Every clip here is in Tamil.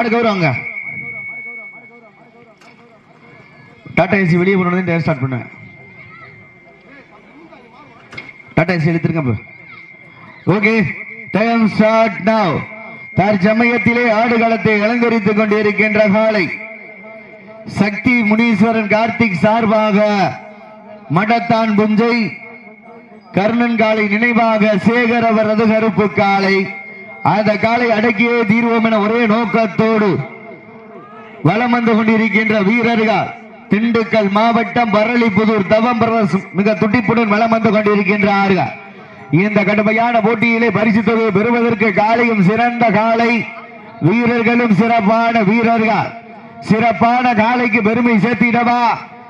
அடுக்க டாடா ஏசி வெளியே போனோடனே டேர் ஸ்டார்ட் பண்ண. டாடா ஏசி எடுத்துருங்க ஓகே டைம் ஸ்டார்ட் நவ் தற்சமயத்திலே ஆடுகளத்தை அலங்கரித்துக் கொண்டிருக்கின்ற காலை. சக்தி முனீஸ்வரன் கார்த்திக் சார்பாக மடத்தான் புஞ்சை கர்ணன் காலை நினைவாக சேகர் அவரது கருப்பு காலை. அந்த காலை அடக்கியே தீர்வோம் என ஒரே நோக்கத்தோடு வலம் வந்து கொண்டிருக்கின்ற வீரர்கள். திண்டுக்கல் மாவட்டம் பரளிபுதூர் தவம் மிக துடிப்புடன் வலம் வந்து கொண்டிருக்கின்றார்கள். இந்த கடுமையான போட்டியிலே பரிசு தொகையை பெறுவதற்கு காலையும் சிறந்த காலை வீரர்களும் சிறப்பான வீரர்கள். சிறப்பான காலைக்கு பெருமை சேர்த்திடவா?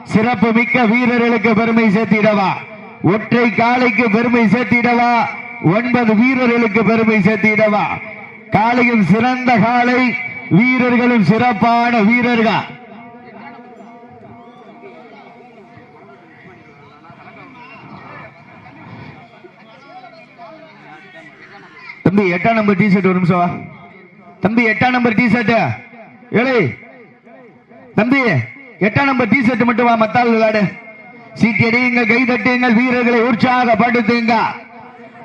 சிறப்பு மிக்க வீரர்களுக்கு பெருமை சேர்த்திடவா? ஒற்றை காலைக்கு பெருமை சேர்த்திடவா? ஒன்பது வீரர்களுக்கு பெருமை சேர்த்திடவா? காலையும் சிறந்த காலை வீரர்களும் சிறப்பான வீரர்கள். தம்பி எட்டாம் நம்பர் டி ஷர்ட் ஒரு நிமிஷம் வா. தம்பி எட்டாம் நம்பர் டி ஷர்ட் ஏழை தம்பி எட்டாம் நம்பர் டி ஷர்ட் மட்டும் வா மத்தாள் விளையாடு. சீட்டி அடியுங்கள் கை தட்டுங்கள் வீரர்களை உற்சாகப்படுத்துங்க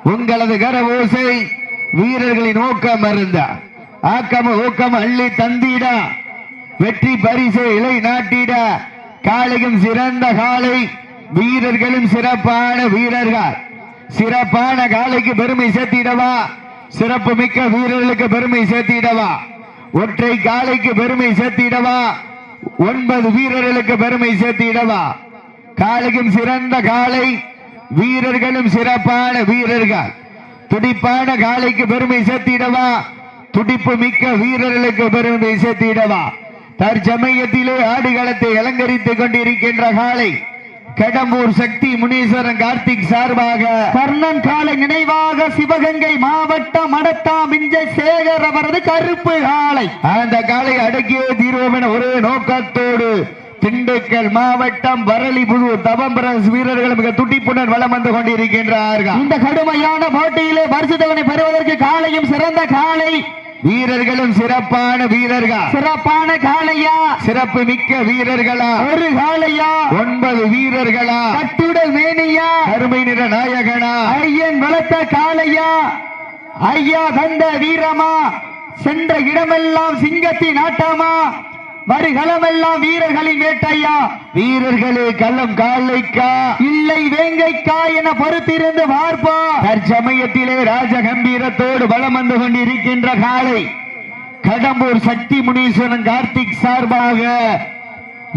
உங்களது கர ஓசை வீரர்களின் ஊக்கம் அருந்த. ஆக்கம் ஊக்கம் அள்ளி தந்திட. வெற்றி பரிசு இலை நாட்டிட. காலையும் சிறந்த காலை வீரர்களும் சிறப்பான வீரர்கள். சிறப்பான காலைக்கு பெருமை சேர்த்திடவா? சிறப்பு மிக்க வீரர்களுக்கு பெருமை சேர்த்திடவா? ஒற்றை காலைக்கு பெருமை சேர்த்திடவா? ஒன்பது வீரர்களுக்கு பெருமை சேர்த்திடவா? காலையும் சிறந்த காலை வீரர்களும் சிறப்பான வீரர்கள். துடிப்பான காலைக்கு பெருமை சேர்த்திடவா? துடிப்பு மிக்க வீரர்களுக்கு பெருமை சேர்த்திடவா? தற்சமயத்திலே ஆடுகளத்தை அலங்கரித்துக் கொண்டிருக்கின்ற காலை கடம்பூர் சக்தி முனீஸ்வரன் கார்த்திக் சார்பாக கர்ணன் காலை நினைவாக சிவகங்கை மாவட்டம் மடத்தா மிஞ்ச சேகர் அவரது கருப்பு காலை அந்த காலை அடக்கியே தீர்வோம் என ஒரே நோக்கத்தோடு திண்டுக்கல் மாவட்டம் வரலிபுதூர் தவம்பரஸ் வீரர்கள் மிக துடிப்புடன் வலம் வந்து கொண்டிருக்கின்றார்கள். இந்த கடுமையான போட்டியிலே பரிசுத்தவனை பெறுவதற்கு காலையும் சிறந்த காலை. வீரர்களும் சிறப்பான வீரர்கள்? சிறப்பான காளையா சிறப்பு மிக்க வீரர்களா? ஒரு காளையா ஒன்பது வீரர்களா? கட்டுடல் மேனியா? கருமை நிற நாயகனா? ஐயன் வளர்த்த காளையா ஐயா தந்த வீரமா? சென்ற இடமெல்லாம் சிங்கத்தின் ஆட்டமா? வருகளமெல்லாம் வீரர்களின் வேட்டையா? வீரர்களே கள்ளம் காலைக்கா? இல்லை வேங்கைக்கா என பொறுத்திருந்து பார்ப்பா தற்சமயத்திலே ராஜ கம்பீரத்தோடு வலம் வந்து கொண்டிருக்கின்ற காலை கடம்பூர் சக்தி முனீஸ்வரன் கார்த்திக் சார்பாக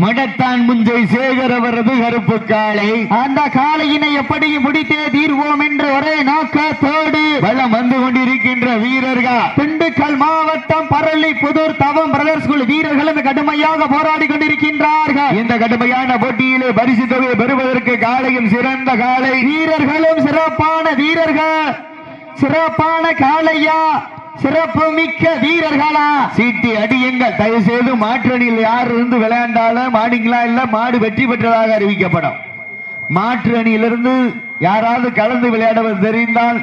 மடத்தான் முஞ்சை சேகர் அவரது கருப்பு காலை அந்த காளையினை எப்படியும் முடித்தே தீர்வோம் என்ற ஒரே நோக்கத்தோடு வலம் வந்து கொண்டிருக்கின்ற வீரர்கள். திண்டுக்கல் மாவட்டம் பரளி புதூர் தவம் பிரதர்ஸ் குழு வீரர்களும் கடுமையாக போராடி கொண்டிருக்கின்றார்கள். இந்த கடுமையான போட்டியிலே பரிசு தொகையை பெறுவதற்கு காலையும் சிறந்த காலை வீரர்களும் சிறப்பான வீரர்கள். சிறப்பான காளையா? சிறப்பு மிக்க வீரர்களா? சீட்டி அடியுங்கள். தயவு செய்து மாற்றணியில் யார் இருந்து விளையாண்டாலும் மாடிங்களா இல்ல மாடு வெற்றி பெற்றதாக அறிவிக்கப்படும். மாற்று அணியிலிருந்து யாராவது கலந்து விளையாடுவது தெரிந்தால்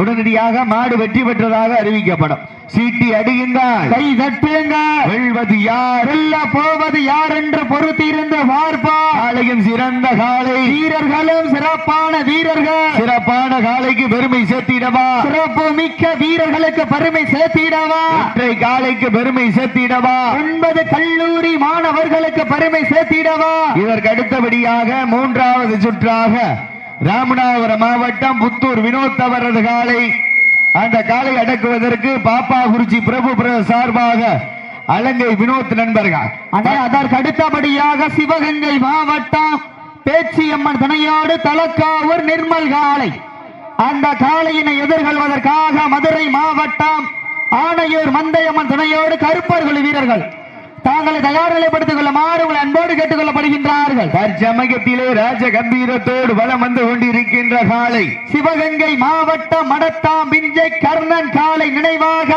உடனடியாக மாடு வெற்றி பெற்றதாக அறிவிக்கப்படும். சீட்டி அடியுங்கள். கை தட்டுங்க வெல்வது யார்? வெல்ல போவது யார் என்று பொறுத்திருந்து பார்ப்பா காலையும் சிறந்த காலை வீரர்களும் சிறப்பான வீரர்கள். சிறப்பான காலைக்கு பெருமை சேர்த்திடவா? சிறப்பு மிக்க வீரர்களுக்கு பெருமை சேர்த்திடவா? ஒற்றை காலைக்கு பெருமை சேர்த்திடவா? ஒன்பது கல்லூரி மாணவர்களுக்கு பெருமை சேர்த்திடவா? இதற்கு அடுத்தபடியாக மூன்றாவது சுற்றாக ராமநாதபுரம் மாவட்டம் புத்தூர் வினோத் அவரது காலை. அந்த காலை அடக்குவதற்கு பாப்பாகுறிச்சி பிரபு பிரதேச சார்பாக அலங்கை வினோத் நண்பர்கள். அதற்கு அடுத்தபடியாக சிவகங்கை மாவட்டம் பேச்சியம்மன் துணையோடு தலக்காவூர் நிர்மல் காளை அந்த காளையினை எதிர்கொள்வதற்காக மதுரை மாவட்டம் ஆணையூர் மந்தையம்மன் துணையோடு கருப்பர்குழு வீரர்கள். தாங்களை தயார் நிலைப்படுத்திக் கொள்ளுமாறு உங்களை அன்போடு கேட்டுக் கொள்ளப்படுகின்றார்கள் தற்சமயத்திலே ராஜ கம்பீரத்தோடு வலம் வந்து கொண்டிருக்கின்ற காலை. சிவகங்கை மாவட்டம் மடத்தாம் பிஞ்சை கர்ணன் காலை நினைவாக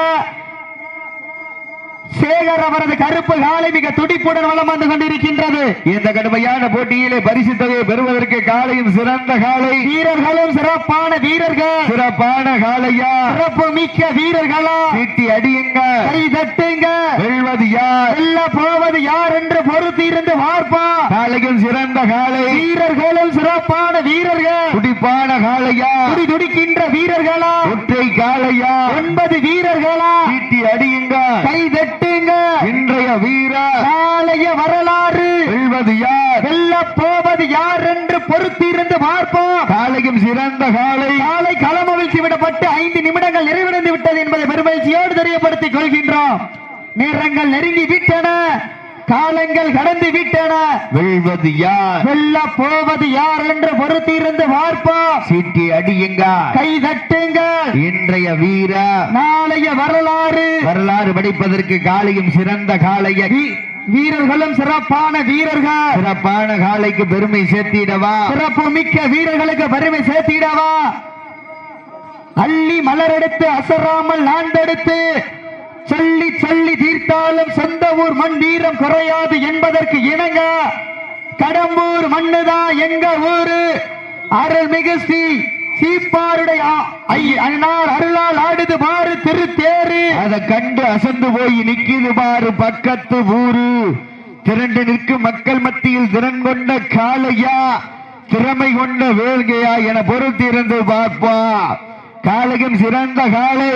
சேகர் அவரது கருப்பு காலை மிக துடிப்புடன் வலம் வந்து கொண்டிருக்கின்றது. இந்த கடுமையான போட்டியிலே பரிசு தொகையை பெறுவதற்கு காலையும் சிறந்த காலை. வீரர்களும் சிறப்பான வீரர்கள். சிறப்பான காலையா? சிறப்பு மிக்க வீரர்களா? சீட்டி அடியுங்க. கை தட்டுங்க. வெல்வது யார்? வெல்ல போவது யார் என்று பொறுத்து இருந்து பார்ப்பா காலையும் சிறந்த காலை. வீரர்களும் சிறப்பான வீரர்கள். துடிப்பான காலையா? துடி துடிக்கின்ற வீரர்களா? ஒற்றை காலையா? ஒன்பது வீரர்களா? சீட்டி அடியுங்க. கை தட்டுங்க இன்றைய வீர நாளைய வரலாறு. வெல்வது யார்? வெல்ல போவது யார் என்று பொறுத்து இருந்து பார்ப்போம். காலையும் சிறந்த காலை. காலை களமவிழ்ச்சி விடப்பட்டு ஐந்து நிமிடங்கள் நிறைவடைந்து விட்டது என்பதை பெருமகிழ்ச்சியோடு தெரியப்படுத்திக் கொள்கின்றோம். நேரங்கள் நெருங்கி விட்டன. காலங்கள் கடந்து விட்டன. வெல்வது யார்? வெல்ல போவது யார் என்று பொறுத்து இருந்து பார்ப்போம். சீட்டி அடியுங்க கை தட்டுங்கள். இன்றைய வீர நாளைய வரலாறு. வரலாறு படிப்பதற்கு காலையும் சிறந்த காலைய வீரர்களும் சிறப்பான வீரர்கள். சிறப்பான காலைக்கு பெருமை சேர்த்திடவா? சிறப்பு மிக்க வீரர்களுக்கு பெருமை சேர்த்திடவா? அள்ளி மலரெடுத்து அசராமல் நாண்டெடுத்து சொல்லி சொல்லி தீர்த்தாலும் சொந்த ஊர் மண் வீரம் குறையாது என்பதற்கு இணங்க கடம்பூர் மண்ணுதான் எங்க ஊரு? அருள்மிகு ஸ்ரீ சீப்பாருடைய அண்ணார் அருளால் ஆடுது பாரு திருத்தேரு. அதை கண்டு அசந்து போய் நிக்கிது பாரு பக்கத்து ஊரு. திரண்டு நிற்கும் மக்கள் மத்தியில் திறன் கொண்ட காளையா. திறமை கொண்ட வேள்கையா என பொறுத்திருந்து பார்ப்பா. காளையும் சிறந்த காளை.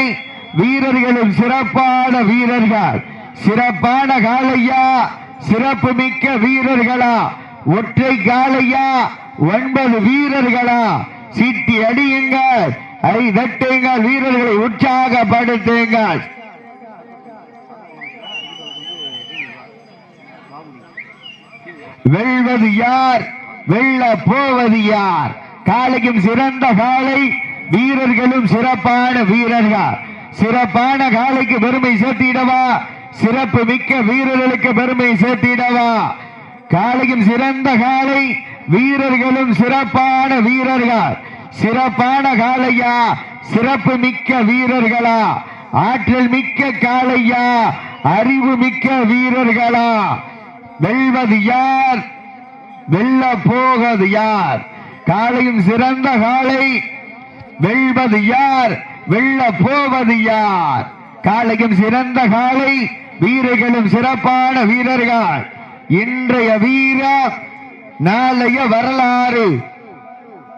வீரர்களும் சிறப்பான வீரர்கள். சிறப்பான காலையா சிறப்பு மிக்க வீரர்களா. ஒற்றை காலையா ஒன்பது வீரர்களா. சீட்டி அடியுங்கள் ஐ தட்டுங்கள். வீரர்களை உற்சாகப்படுத்துங்கள். வெல்வது யார்? வெல்ல போவது யார்? காலையும் சிறந்த காலை வீரர்களும் சிறப்பான வீரர்கள். சிறப்பான காலைக்கு பெருமை சேர்த்திடவா? சிறப்பு மிக்க வீரர்களுக்கு பெருமை சேர்த்திடவா? காலையும் சிறந்த காலை வீரர்களும் சிறப்பான வீரர்கள். சிறப்பான காலையா சிறப்பு மிக்க வீரர்களா? ஆற்றல் மிக்க காலையா அறிவு மிக்க வீரர்களா? வெல்வது யார்? வெல்ல போவது யார்? காலையும் சிறந்த காலை வெல்வது யார்? வெல்ல போவது யார்? காலையும் சிறந்த காளை வீரர்களும் சிறப்பான வீரர்கள். இன்றைய வீர நாளைய வரலாறு.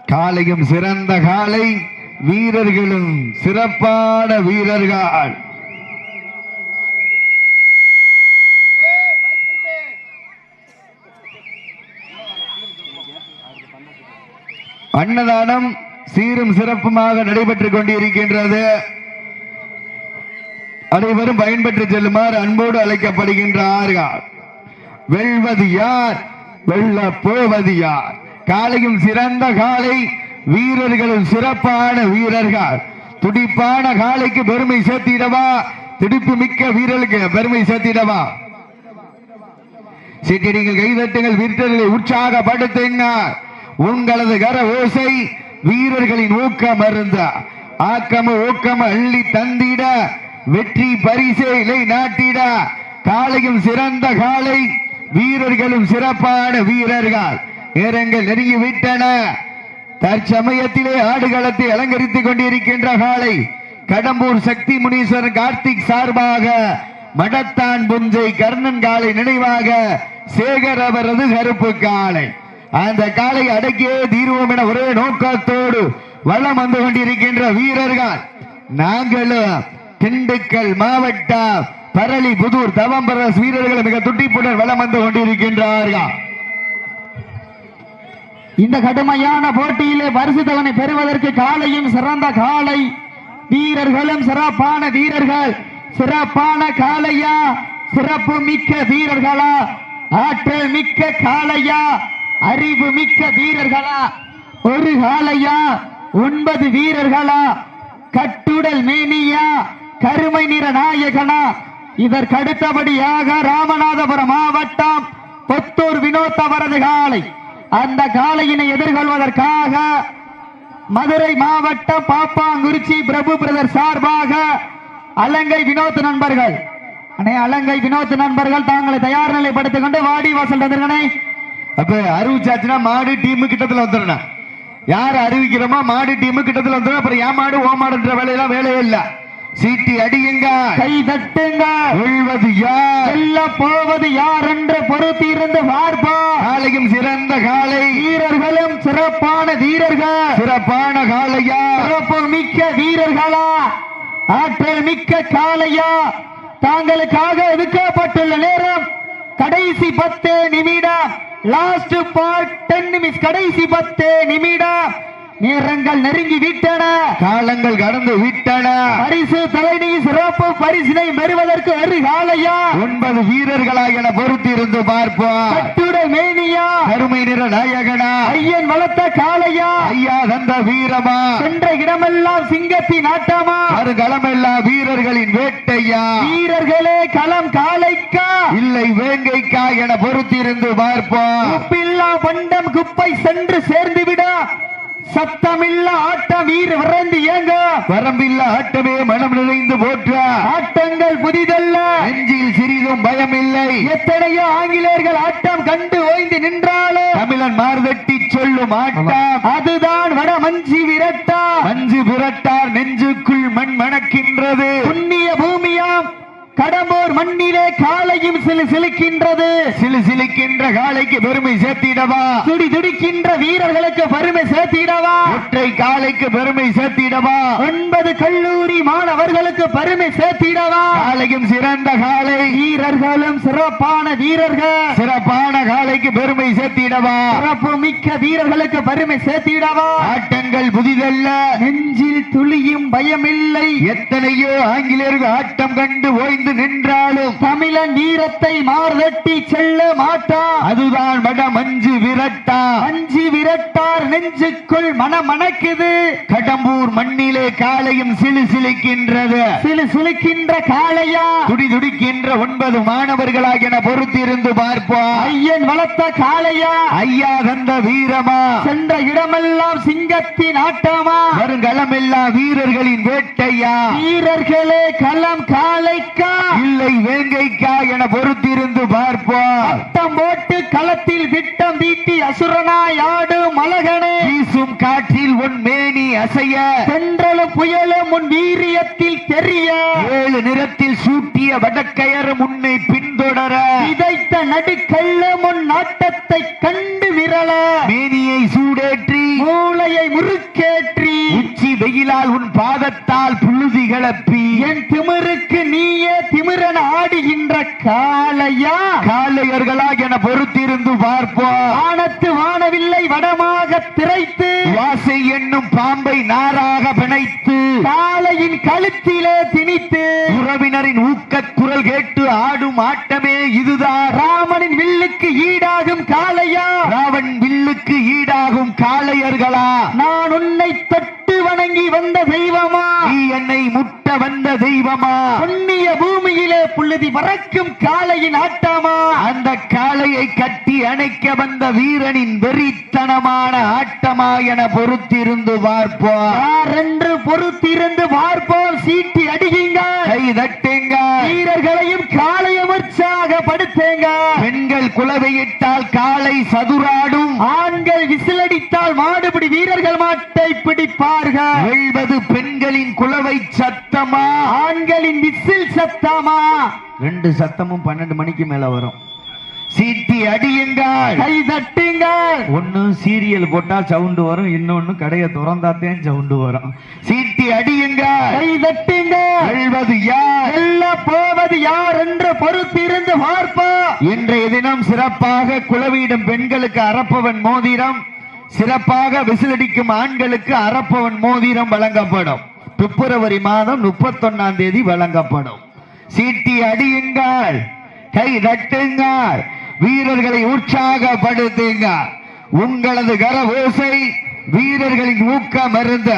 காலையும் சிறந்த காளை வீரர்களும் சிறப்பான வீரர்கள். அன்னதானம் சீரும் சிறப்புமாக நடைபெற்றுக் கொண்டிருக்கின்றது. அனைவரும் பயன்பெற்று செல்லுமாறு அன்போடு அழைக்கப்படுகின்றார்கள் வெல்வது யார்? வெல்ல போவது யார்? காலையும் சிறந்த காலை வீரர்களும் சிறப்பான வீரர்கள். துடிப்பான காலைக்கு பெருமை சேர்த்திடவா? துடிப்பு மிக்க வீரர்களுக்கு பெருமை சேர்த்திடவா? நீங்கள் கைதட்டுங்கள் வீரர்களை உற்சாகப்படுத்துங்க உங்களது கர ஓசை வீரர்களின் ஊக்கம் அருந்த ஆக்கம ஊக்கம அள்ளி தந்திட வெற்றி பரிசை இலை நாட்டிட காலையும் சிறந்த காலை வீரர்களும் சிறப்பான வீரர்கள். நேரங்கள் நெருங்கி விட்டன தற்சமயத்திலே ஆடுகளத்தை அலங்கரித்துக் கொண்டிருக்கின்ற காலை கடம்பூர் சக்தி முனீஸ்வரன் கார்த்திக் சார்பாக மடத்தான் புஞ்சை கர்ணன் காலை நினைவாக சேகர் அவரது கருப்பு காலை அந்த காலை அடக்கியே தீர்வோம் என ஒரே நோக்கத்தோடு வளம் வந்து கொண்டிருக்கின்ற வீரர்கள். நாங்களும் திண்டுக்கல் மாவட்டம் பரளி புதூர் தவம்பரஸ் வீரர்கள் மிக துட்டிப்புடன் வளம் வந்து கொண்டிருக்கின்றார்கள். இந்த கடுமையான போட்டியிலே பரிசு தவணை பெறுவதற்கு காலையும் சிறந்த காலை வீரர்களும் சிறப்பான வீரர்கள். சிறப்பான காளையா? சிறப்பு மிக்க வீரர்களா? ஆற்றல் மிக்க காளையா? அறிவு மிக்க வீரர்களா? ஒரு காளையா? ஒன்பது வீரர்களா? கட்டுடல் மேனியா? கருமை நிற நாயகனா? இதற்கடுத்தபடியாக ராமநாதபுரம் மாவட்டம் பொத்தூர் வினோத் அவரது காலை அந்த காளையினை எதிர்கொள்வதற்காக மதுரை மாவட்டம் பாப்பாங்குறிச்சி பிரபு பிரதர் சார்பாக அலங்கை வினோத் நண்பர்கள். அண்ணே அலங்கை வினோத் நண்பர்கள் தாங்களை தயார் நிலைப்படுத்திக் கொண்டு வாடி வாசல் வந்திருக்கனே அப்ப அறிவிச்சாச்சுன்னா மாடு டீம் கிட்டத்துல வந்துடணும் யார் அறிவிக்கிறோமோ மாடு டீம் கிட்டத்துல வந்துடும் அப்புறம் என் மாடு ஓ மாடுன்ற வேலையெல்லாம் வேலையே இல்ல. சீட்டி அடியுங்க. கை தட்டுங்க. வெல்வது யார்? வெல்ல போவது யார் என்று பொறுத்து இருந்து பார்ப்பா காலையும் சிறந்த காலை. வீரர்களும் சிறப்பான வீரர்கள். சிறப்பான காலையா? சிறப்பு மிக்க வீரர்களா? ஆற்றல் மிக்க காளையா தாங்களுக்காக ஒதுக்கப்பட்டுள்ள நேரம் கடைசி பத்து நிமிடம். லாஸ்ட் பார்ட் டென் நிமிஷம் கடைசி பத்து நிமிடம். நேரங்கள் நெருங்கி விட்டன. காலங்கள் கடந்து விட்டன. பரிசு தலைநீ சிறப்பு பரிசினை பெறுவதற்கு ஒரு காளையா ஒன்பது வீரர்களா என பொறுத்திருந்து பார்ப்போம். மேனியா. கருமை நிற நாயகனா. ஐயன் வளர்த்த காளையா. ஐயா தந்த வீரமா. சென்ற இடமெல்லாம் சிங்கத்தின் ஆட்டமா வருகளமெல்லாம் வீரர்களின் வேட்டையா. வீரர்களே களம் காளைக்கா. இல்லை வேங்கைக்கா என பொறுத்திருந்து பார்ப்போம். உப்பில்லா பண்டம் குப்பை சென்று சேர்ந்து விட. சத்தமில்ல ஆட்டம் வீர விரைந்து ஏங்க வரம்பில்ல ஆட்டமே மனம் நிறைந்து போற்ற. ஆட்டங்கள் புதிதல்ல. நெஞ்சில் சிறிதும் பயமில்லை. எத்தனையோ ஆங்கிலேயர்கள் ஆட்டம் கண்டு ஓய்ந்து நின்றாலும் தமிழன் மார்தட்டி சொல்லும் ஆட்டம். அதுதான் வட மஞ்சி விரட்டா. மஞ்சு புரட்டார் நெஞ்சுக்குள் மண் மணக்கின்றது. புண்ணிய பூமியாம். கடம்பூர் மண்ணிலே காலையும் சிலு சிலுக்கின்றது. சிலு சிலுக்கின்ற காலைக்கு பெருமை சேர்த்திடவா? துடி துடிக்கின்ற வீரர்களுக்கு பெருமை சேர்த்திடவா? ஒற்றை காலைக்கு பெருமை சேர்த்திடவா? ஒன்பது கல்லூரி மாணவர்களுக்கு பெருமை சேர்த்திடவா? காலையும் சிறந்த காலை வீரர்களும் சிறப்பான வீரர்கள். சிறப்பான காலைக்கு பெருமை சேர்த்திடவா? சிறப்பு மிக்க வீரர்களுக்கு பெருமை சேர்த்திடவா? ஆட்டங்கள் புதிதல்ல. நெஞ்சில் துளியும் பயமில்லை. எத்தனையோ ஆங்கிலேயர்கள் ஆட்டம் கண்டு ஓய்ந்து நின்றாலும் தமிழன் வீரத்தை மார்தட்டி செல்ல மாட்டா. அதுதான் வட மஞ்சு விரட்டா. மஞ்சு விரட்டார் நெஞ்சுக்குள் மனமணக்குது. கடம்பூர் மண்ணிலே காலையும் சிலு சிலுக்கின்றது சிலு சிலுக்கின்ற காளையா? துடி துடிக்கின்ற ஒன்பது மாணவர்களாக என பொறுத்திருந்து பார்ப்போம். ஐயன் வளர்த்த காளையா? ஐயா தந்த வீரமா? சென்ற இடமெல்லாம் சிங்கத்தின் ஆட்டமா? வருங்களமெல்லாம் வீரர்களின் வேட்டையா? வீரர்களே களம் காளைக்கா? இல்லை வேங்கைக்கா என பொறுத்திருந்து பார்ப்போம். வட்டம் போட்டு களத்தில் விட்டம் தீட்டி அசுரனாய் ஆடும் அழகனே வீசும் காற்றில் உன் மேனி அசைய. தென்றலும் புயலும் உன் வீரியத்தில் தெரிய. ஏழு நிறத்தில் சூட்டிய வடக்கயர் உன்னை பின்தொடர. விதைத்த நடுக்கல்லும் உன் நாட்டத்தை கண்டு விரல. மேனியை சூடேற்றி. மூளையை முறுக்கேற்றி. வெயிலால் உன் பாதத்தால் புழுதி கிளப்பி. என் திமிருக்கு நீயே திமிரன் ஆடுகின்ற காளையா? காளையர்களாக என பொறுத்திருந்து பார்ப்போம் வானத்து வானவில்லை வடமாக திரைத்து. வாசை என்னும் பாம்பை நாராக பிணைத்து. காளையின் கழுத்திலே திணித்து. உறவினரின் ஊக்கக் குரல் கேட்டு ஆடும் ஆட்டமே இதுதான். ராமனின் வில்லுக்கு ஈடாகும் காளையா? ராவன் வில்லுக்கு ஈடாகும் காளையர்களா? நான் வந்த தெய்வமா? என்னை முட்ட வந்த தெய்வமா? புண்ணிய பூமியிலே புழுதி பறக்கும் காளையின் ஆட்டமா அந்த காளையை கட்டி அணைக்க வந்த வீரனின் வெறித்தனமான ஆட்டமா என பொறுத்திருந்து பார்ப்போம். என்று பொறுத்திருந்து பார்ப்போம்? சீட்டி அடியுங்க. கை தட்டுங்க. வீரர்களையும் காளையும் உற்சாகப்படுத்துங்க பெண்கள் குலவையிட்டால் காளை சதுராடும். ஆண்கள் விசிலடித்தால் மாடுபிடி வீரர்கள் மாட்டை பிடிப்பார்கள். வெல்வது பெண்களின் குலவை சத்தமா? ஆண்களின் விசில் சத்தமா? ரெண்டு சத்தமும் பன்னெண்டு மணிக்கு மேல வரும். சீட்டி அடியுங்கள். கை தட்டுங்கள். ஒன்னு சீரியல் போட்டா சவுண்டு வரும் இன்னொன்னு கடையை திறந்தாத்தேன் சவுண்டு வரும். சீட்டி அடியுங்கள். கை தட்டுங்கள். வெல்வது யார்? வெல்ல போவது யார் என்று பொறுத்திருந்து பார்ப்போம். இன்றைய தினம் சிறப்பாக குலவியிடும் பெண்களுக்கு அரப்பவன் மோதிரம் சிறப்பாக விசிலடிக்கும் ஆண்களுக்கு அரப்பவன் மோதிரம் வழங்கப்படும். பிப்ரவரி மாதம் முப்பத்தொன்னாம் தேதி வழங்கப்படும். சீட்டி அடியுங்கள். கை தட்டுங்கள். வீரர்களை உற்சாகப்படுத்துங்க உங்களது கரவோசை வீரர்களின் ஊக்கம் இருந்த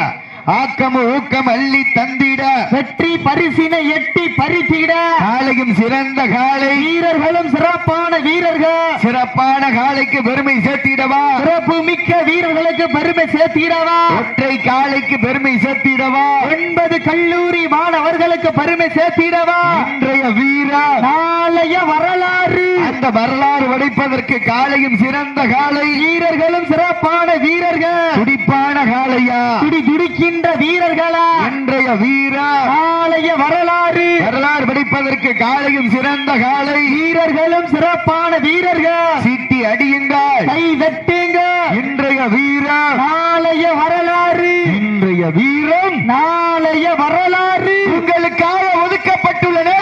ஆக்கமு ஊக்கம் அள்ளி தந்திட. வெற்றி பரிசினை எட்டி பறித்திட. காளையும் சிறந்த காளை. வீரர்களும் சிறப்பான வீரர்கள். சிறப்பான காளைக்கு பெருமை சேர்த்திடவா? சிறப்பு மிக்க வீரர்களுக்கு பெருமை சேர்த்திடவா? ஒற்றை காளைக்கு பெருமை சேர்த்திடவா? ஒன்பது கல்லூரி மாணவர்களுக்கு பெருமை சேர்த்திடவா? இன்றைய வீரா. நாளைய வரலாறு. அந்த வரலாறு வடிப்பதற்கு காளையும் சிறந்த காளை. வீரர்களும் சிறப்பான வீரர்கள். துடிப்பான காளையா? துடி துடிக்கின்ற வீரர்களா? இன்றைய வீரா. நாளைய வரலாறு. வரலாறு படிப்பதற்கு காளையும் சிறந்த காளை. வீரர்களும் சிறப்பான வீரர்கள். சீட்டி அடியுங்கள். கை வெட்டுங்க. இன்றைய வீரா. நாளைய வரலாறு. இன்றைய வீரம். நாளைய வரலாறு. உங்களுக்காக ஒதுக்கப்பட்டுள்ள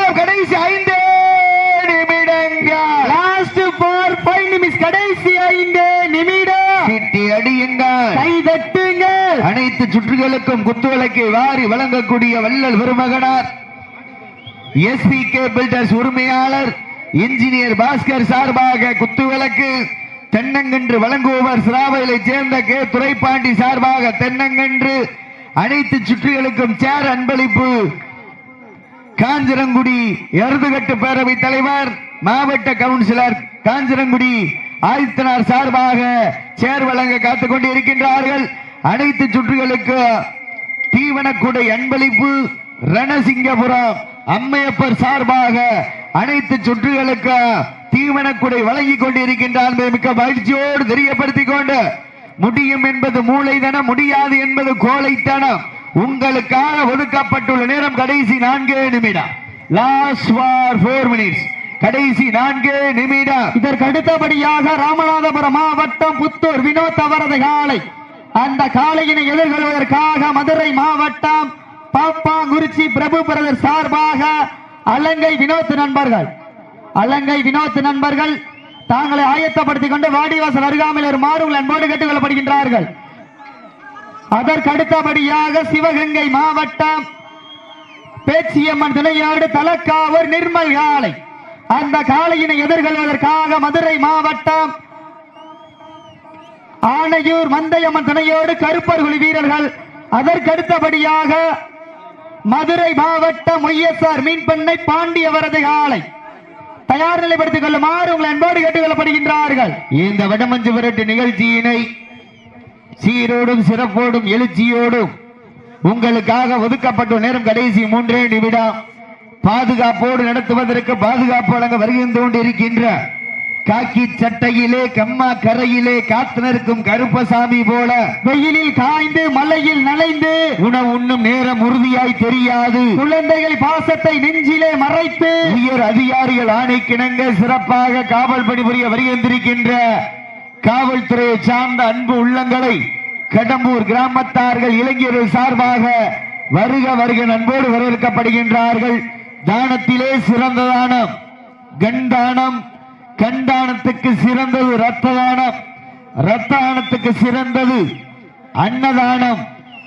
அடியுங்கள் கை தட்டுங்கள் அனைத்து சுற்றுகளுக்கும் குத்துவிளக்கை வாரி வழங்கக்கூடிய வள்ளல் பெருமகனார். எஸ்பி கே பில்டர்ஸ் உரிமையாளர் இன்ஜினியர் பாஸ்கர் சார்பாக குத்துவிளக்கு தென்னங்கன்று வழங்குபவர் சிராவையிலை சேர்ந்த கே. துரைப்பாண்டி சார்பாக தென்னங்கன்று அனைத்து சுற்றுகளுக்கும் சேர் அன்பளிப்பு. காஞ்சிரங்குடி எருதுகட்டு பேரவை தலைவர் மாவட்ட கவுன்சிலர் காஞ்சிரங்குடி ஆதித்தனார் சார்பாக சேர் வழங்க காத்துக் கொண்டிருக்கின்றார்கள். அனைத்து சுற்றுகளுக்கு தீவனக்குடை அன்பளிப்பு ரணசிங்கபுரம் அம்மையப்பர் சார்பாக அனைத்து சுற்றுகளுக்கு தீவனக்குடை வழங்கிக் கொண்டிருக்கின்றார். என்பதை மிக்க மகிழ்ச்சியோடு தெரியப்படுத்திக் கொண்டு முடியும் என்பது மூளைதனம் முடியாது என்பது கோழைத்தனம். உங்களுக்காக ஒதுக்கப்பட்டுள்ள நேரம் கடைசி நான்கே நிமிடம். லாஸ்ட் ஃபார் ஃபோர் மினிட்ஸ் கடைசி நான்கே நிமிடம். இதற்கு அடுத்தபடியாக ராமநாதபுரம் மாவட்டம் புத்தூர் வினோத் அவரது காலை அந்த காளையினை எதிர்கொள்வதற்காக மதுரை மாவட்டம் பாப்பாங்குறிச்சி பிரபு பிரதர் சார்பாக அலங்கை வினோத் நண்பர்கள். அலங்கை வினோத் நண்பர்கள் தாங்களை ஆயத்தப்படுத்திக் கொண்டு வாடிவாசல் அருகாமையில் ஒரு மாறுகள் அன்போடு கேட்டுக் கொள்ளப்படுகின்றார்கள் அதற்கு அடுத்தபடியாக சிவகங்கை மாவட்டம் பேச்சியம்மன் துணையோடு தலக்காவூர் நிர்மல் காளை. அந்த காளையினை எதிர்கொள்வதற்காக மதுரை மாவட்டம் ஆனையூர் மந்தையம்மன் துணையோடு கருப்பர்குழி வீரர்கள் அதற்கு அடுத்தபடியாக மதுரை மாவட்டம் ஒய்எஸ்ஆர் மீன்பண்ணை பாண்டியவரது காலை தயார் நிலைப்படுத்திக் கொள்ளுமாறு உங்கள் அன்போடு கேட்டுக்கொள்ளப்படுகின்றார்கள். இந்த வடமஞ்சு விரட்டு நிகழ்ச்சியினை சீரோடும் சிறப்போடும் எழுச்சியோடும் உங்களுக்காக ஒதுக்கப்பட்ட நேரம் கடைசி மூன்றே நிமிடம் பாதுகாப்போடு நடத்துவதற்கு பாதுகாப்பு வழங்க வருகின்ற கொண்டிருக்கின்ற காக்கி சட்டையிலே கம்மா கரையிலே காத்து நிற்கும் கருப்பசாமி போல வெயிலில் காய்ந்து மலையில் நனைந்து உணவு உண்ணும் நேரம் உறுதியாய் தெரியாது. குழந்தைகள் பாசத்தை நெஞ்சிலே மறைத்து உயர் அதிகாரிகள் ஆணைக்கிணங்க சிறப்பாக காவல் பணிபுரிய வருகின்றிருக்கின்ற காவல்துறையை சார்ந்த அன்பு உள்ளங்களை கடம்பூர் கிராமத்தார்கள் இளைஞர்கள் சார்பாக வருக வருக அன்போடு வரவேற்கப்படுகின்றார்கள். தானத்திலே சிறந்த தானம் கண்தானம் கண்தானத்துக்கு சிறந்தது ரத்த தானம் ரத்தானத்துக்கு சிறந்தது அன்னதானம்.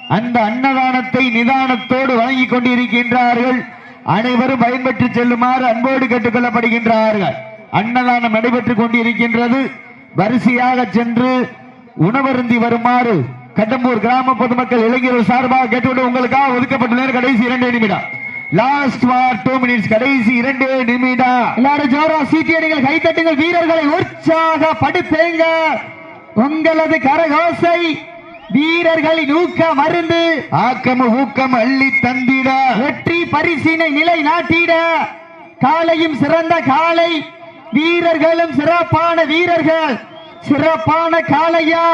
அந்த அன்னதானத்தை நிதானத்தோடு வழங்கிக் கொண்டிருக்கின்றார்கள். அனைவரும் பயன்பெற்று செல்லுமாறு அன்போடு கேட்டுக்கொள்ளப்படுகின்றார்கள். அன்னதானம் நடைபெற்றுக் கொண்டிருக்கின்றது. வரிசையாக சென்று உணவருந்தி வருமாறு கடம்பூர் கிராம பொதுமக்கள் இளைஞர்கள் சார்பாக கேட்டுவிட்டு உங்களுக்காக ஒதுக்கப்பட்டுள்ளனர். கடைசி இரண்டு நிமிடம். லாஸ்ட் வார் டூ மினிட்ஸ் கடைசி இரண்டு நிமிடம். எல்லாரும் ஜோரா சீட்டியடிகள் கைத்தட்டுங்கள் வீரர்களை உற்சாகப்படுத்துங்க உங்களது கரகோசை வீரர்களின் ஊக்க மருந்து. ஆக்கம ஊக்கம் அள்ளி தந்திட. வெற்றி பரிசினை நிலை நாட்டிட காலையும் சிறந்த காலை. வீரர்களும் சிறப்பான வீரர்கள். சிறப்பான காளையா.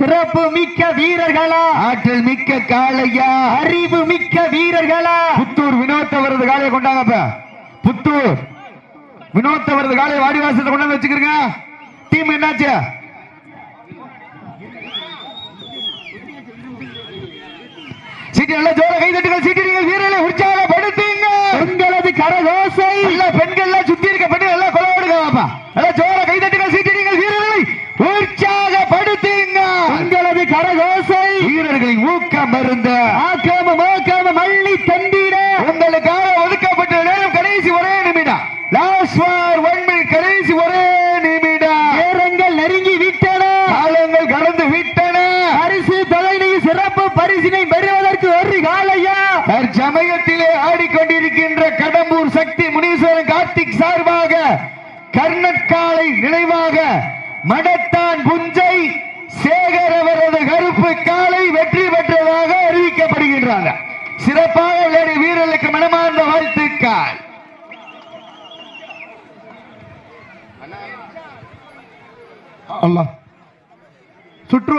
சிறப்பு மிக்க வீரர்களா? ஆற்றல் மிக்க காளையா? அறிவு மிக்க வீரர்களா? புத்தூர் வினோத் அவரது காலையை கொண்டாங்கப்ப புத்தூர் வினோத் அவரது வாடிவாசத்தை கொண்டாந்து வச்சுக்கிறீங்க. டீம் என்னாச்சு? சீட்டி நல்ல ஜோர கைதட்டுகள் சீட்டி நீங்கள் வீரர்களை உற்சாகப்படுத்துங்க. உங்களது கரகோசை. எல்லா பெண்கள்லாம் சுத்தி இருக்க பெண்கள் எல்லாம் கொலவாடுங்கப்பா நல்ல ஜோர கைதட்டுகள் சீட்டி நீங்கள் வீரர்களை உற்சாகப்படுத்துங்க. உங்களது கரகோசை. வீரர்களின் ஊக்கம் மருந்த ஆக்காம மோக்காம மள்ளி தந்திட உங்களுக்காக ஒதுக்கப்பட்ட நேரம் கடைசி ஒரே நிமிடம். லாஸ்ட் ஃபார் ஒன் மினிட் கடைசி ஒரே நிமிடம். நேரங்கள் நெருங்கி விட்டன. காலங்கள் கடந்து விட்டன. பரிசு தொகையினை சிறப்பு பரிசினை பெறுவதற்கு தற்சமயத்திலே ஆடிக்கொண்டிருக்கின்ற கடம்பூர் சக்தி முனீஸ்வரன் கார்த்திக் சார்பாக கர்ணக்காலை நினைவாக மடத்தான்